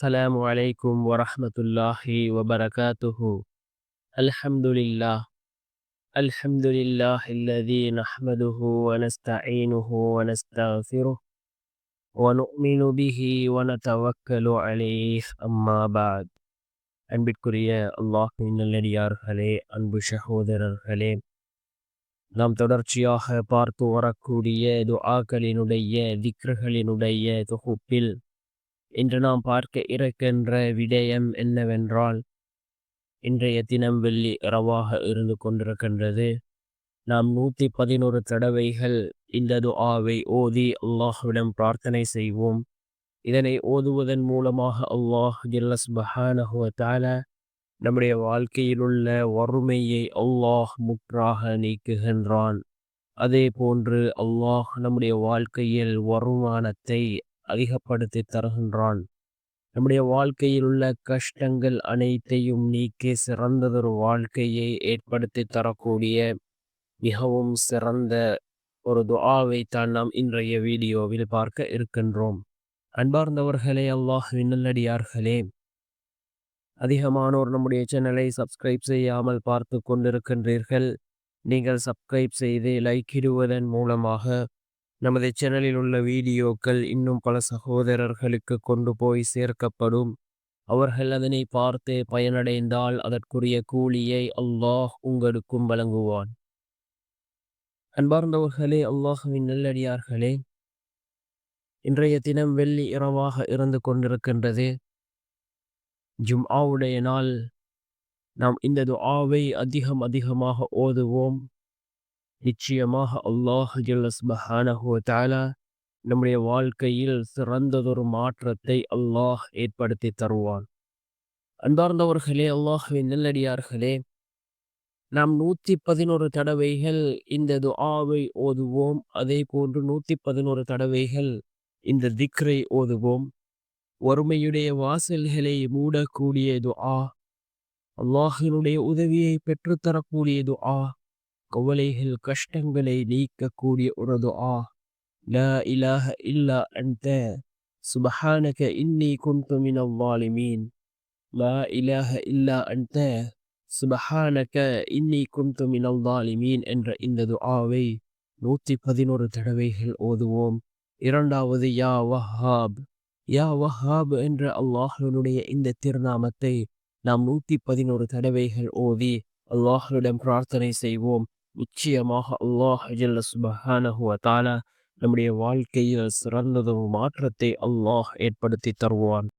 السلام عليكم ورحمة الله وبركاته الحمد لله الحمد لله الذي نحمده ونستعينه ونستغفره ونؤمن به ونتوكل عليه أما بعد அன்பிற்குரிய அல்லாஹின் நல்லடியார்களே அன்பு சகோதரர்களே நாம் தொடர்ச்சியாக பார்த்து வரக்கூடிய துஆக்களினுடைய திக்ருகளினுடைய தொகுப்பில் இன்று நாம் பார்க்க இருக்கின்ற விடயம் என்னவென்றால் இன்றைய தினம் வெள்ளி இரவாக இருந்து கொண்டிருக்கின்றது. நாம் நூற்றி பதினோரு தடவைகள் இந்த துஆவை ஓதி அல்லாஹ்விடம் பிரார்த்தனை செய்வோம். இதனை ஓதுவதன் மூலமாக அல்லாஹ் ஜில்லஸ் பஹானஹுவத்தால நம்முடைய வாழ்க்கையிலுள்ள வறுமையை அல்லாஹ் முற்றாக நீக்குகின்றான். அதே போன்று அல்லாஹ் நம்முடைய வாழ்க்கையில் வருமானத்தை அதிகப்படுத்தி தருகின்றான். நம்முடைய வாழ்க்கையில் உள்ள கஷ்டங்கள் அனைத்தையும் நீக்கி சிறந்ததொரு வாழ்க்கையை ஏற்படுத்தி தரக்கூடிய மிகவும் சிறந்த ஒரு துஆவை தான் நாம் இன்றைய வீடியோவில் பார்க்க இருக்கின்றோம். அன்பார்ந்தவர்களே அல்லாஹ் விண்ணல்லடியார்களே அதிகமானோர் நம்முடைய சேனலை சப்ஸ்கிரைப் செய்யாமல் பார்த்து கொண்டிருக்கின்றீர்கள். நீங்கள் சப்ஸ்கிரைப் செய்து லைக் இடுவதன் மூலமாக நமது சேனலில் உள்ள வீடியோக்கள் இன்னும் பல சகோதரர்களுக்கு கொண்டு போய் சேர்க்கப்படும். அவர்கள் அதனை பார்த்து பயனடைந்தால் அதற்குரிய கூலியை அல்லாஹ் உங்களுக்கும் வழங்குவான். அன்பார்ந்தவர்களே அல்லாஹுவின் நல்லடியார்களே இன்றைய தினம் வெள்ளி இரவாக இருந்து கொண்டிருக்கின்றது. ஜும்ஆவுடைய நாள். நாம் இந்த துஆவை அதிகம் அதிகமாக ஓதுவோம். நிச்சயமாக அல்லாஹ் ஜல்லஸ்பஹானஹு தாலா நம்முடைய வாழ்க்கையில் சிறந்ததொரு மாற்றத்தை அல்லாஹ் ஏற்படுத்தி தருவான். அன்பார்ந்தவர்களே அல்லாஹுவின் நெல்லடியார்களே நாம் நூற்றி பதினோரு தடவைகள் இந்த துஆவை ஓதுவோம். அதே போன்று நூற்றி பதினோரு தடவைகள் இந்த திக்ரை ஓதுவோம். வறுமையுடைய வாசல்களை மூடக்கூடியது ஆ அல்லாஹினுடைய உதவியை பெற்றுத்தரக்கூடியது ஆ கவலைகள் கஷ்டங்களை நீக்கக்கூடிய ஒரு ஆ ல இலாஹ இல்லா அந்த சுபஹானக இன்னி குந்து மினல் வாலிமீன். லா இலாஹ இல்லா அந்த சுபஹானக இன்னி குந்து மினல் வாலிமீன் என்ற இந்த துஆவை நூற்றி பதினோரு தடவைகள் ஓதுவோம். இரண்டாவது யா வஹாப். யா வஹாப் என்ற அல்லாஹனுடைய இந்த திருநாமத்தை நாம் நூற்றி பதினோரு தடவைகள் ஓதி அல்லாஹனுடன் பிரார்த்தனை செய்வோம். நிச்சயமாக அல்லாஹ் ஜல்ல சுபஹானஹுவ தாலா நம்முடைய வாழ்க்கையில் சிறந்ததும் மாற்றத்தை அல்லாஹ் ஏற்படுத்தி தருவான்.